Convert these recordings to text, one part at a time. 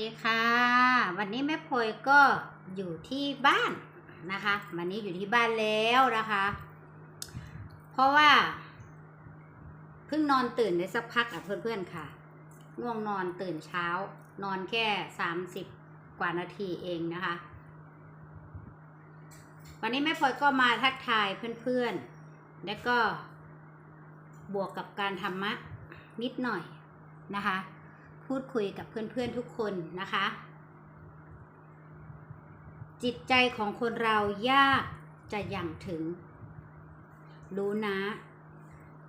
ดีค่ะ วันนี้แม่พลอยก็อยู่ที่บ้านนะคะ วันนี้อยู่ที่บ้านแล้วนะคะ เพราะว่าเพิ่งนอนตื่นได้สักพักอะเพื่อนๆค่ะ ง่วงนอนตื่นเช้า นอนแค่สามสิบกว่านาทีเองนะคะ วันนี้แม่พลอยก็มาทักทายเพื่อนๆ แล้วก็บวกกับการธรรมะนิดหน่อยนะคะ พูดคุยกับเพื่อนๆทุกคนนะคะ จิตใจของคนเรายากจะอย่างถึง รู้นะ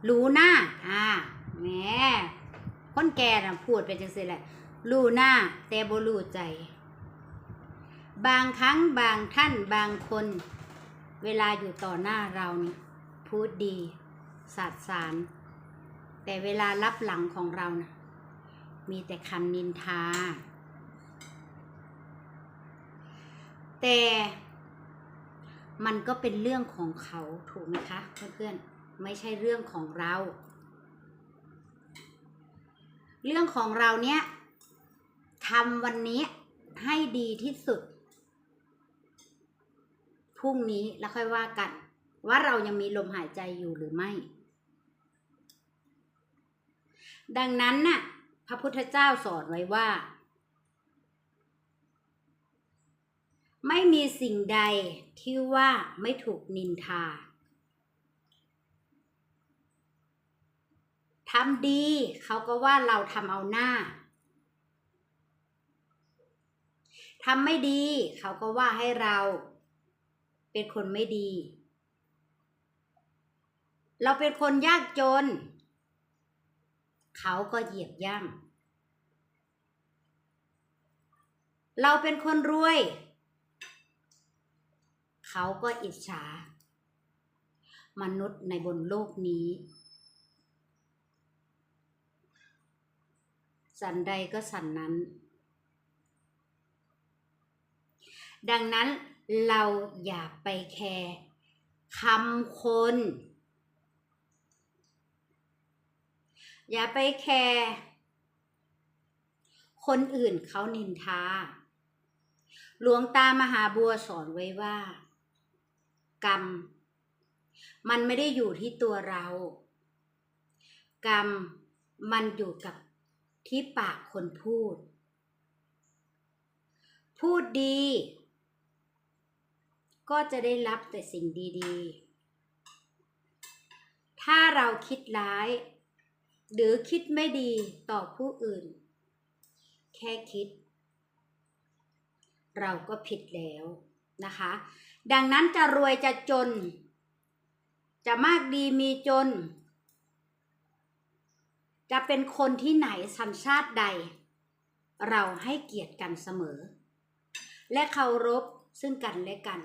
รู้หน้าอ่าแหมคนแก่นะพูดไปจังสิแหละรู้หน้าแต่บ่รู้ใจ บางครั้งบางท่านบางคน เวลาอยู่ต่อหน้าเราเนี่ยพูดดีสาดสาร แต่เวลารับหลังของเรานะ มีแต่คำนินทา แต่มันก็เป็นเรื่องของเขาถูกไหมคะเพื่อนๆไม่ใช่เรื่องของเรา เรื่องของเราเนี้ยทำวันนี้ให้ดีที่สุดพรุ่งนี้แล้วค่อยว่ากัน ว่าเรายังมีลมหายใจอยู่หรือไม่ ดังนั้นน่ะ พระพุทธเจ้าสอนไว้ว่า ไม่มีสิ่งใดที่ว่าไม่ถูกนินทาทำดีเขาก็ว่าเราทำเอาหน้าทำไม่ดีเขาก็ว่าให้เราเป็นคนไม่ดี เราเป็นคนยากจน เขาก็เหยียบย่ำเราเป็นคนรวย เขาก็อิจฉา มนุษย์ในบนโลกนี้ สันใดก็สันนั้น ดังนั้นเราอย่าไปแคร์คำคน อย่าไปแคร์คนอื่นเขานินทา หลวงตามหาบัวสอนไว้ว่า กรรม มันไม่ได้อยู่ที่ตัวเรา กรรมมันอยู่กับที่ปากคนพูด พูดดี ก็จะได้รับแต่สิ่งดีๆ ถ้าเราคิดร้าย หรือคิดไม่ดีต่อผู้อื่น แค่คิด เราก็ผิดแล้วนะคะ ดังนั้นจะรวยจะจน จะมากดีมีจน จะเป็นคนที่ไหนสัญชาติใด เราให้เกียรติกันเสมอ และเคารพซึ่งกันและกัน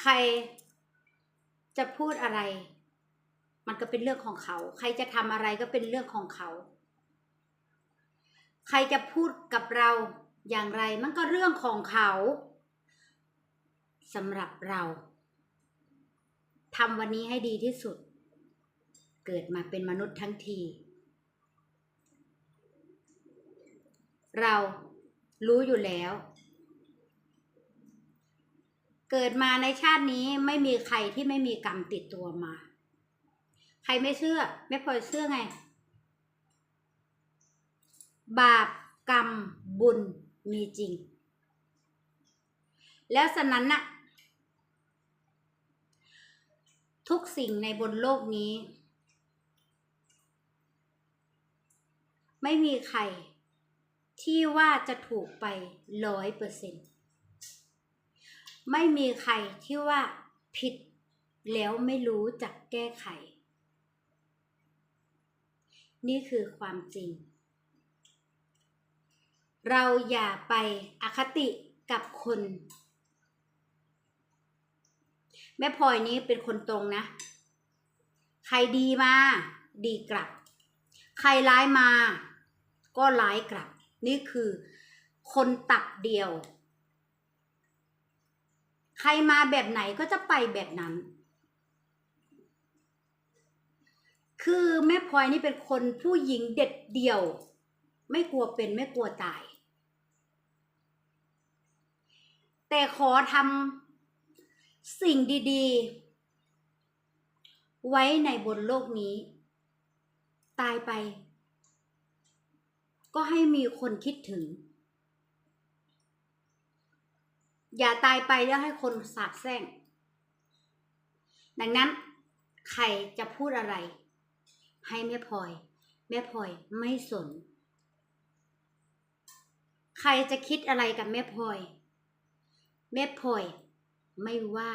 ใคร จะพูดอะไร มันก็เป็นเรื่องของเขา ใครจะทำอะไรก็เป็นเรื่องของเขา ใครจะพูดกับเราอย่างไรมันก็เรื่องของเขาสำหรับเราทำวันนี้ให้ดีที่สุด เกิดมาเป็นมนุษย์ทั้งที เรารู้อยู่แล้ว เกิดมาในชาตินี้ไม่มีใครที่ไม่มีกรรมติดตัวมา ใครไม่เชื่อ ไม่พอยเชื่อไง บาปกรรมบุญมีจริง แล้วฉะนั้นน่ะทุกสิ่งในบนโลกนี้ ไม่มีใครที่ว่าจะถูกไปร้อยเปอร์เซ็นต์ ไม่มีใครที่ว่าผิดแล้วไม่รู้จักแก้ไข นี่คือความจริง เราอย่าไปอคติกับคน แม่พลอยนี้เป็นคนตรงนะ ใครดีมา ดีกลับ ใครร้ายมา ก็ร้ายกลับ นี่คือคนตับเดียว ใครมาแบบไหนก็จะไปแบบนั้น คือแม่พลอยนี่เป็นคนผู้หญิงเด็ดเดี่ยว ไม่กลัวเป็นไม่กลัวตาย แต่ขอทำสิ่งดีๆ ไว้ในบนโลกนี้ ตายไป ก็ให้มีคนคิดถึง อย่าตายไปแล้วให้คนสาบแช่งดังนั้นใครจะพูดอะไร ให้แม่พลอย แม่พลอยไม่สน ใครจะคิดอะไรกับแม่พลอย แม่พลอยไม่ว่า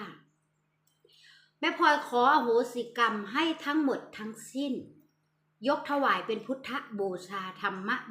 แม่พลอยขออโหสิกรรมให้ทั้งหมดทั้งสิ้น ยกถวายเป็นพุทธบูชาธรรมะ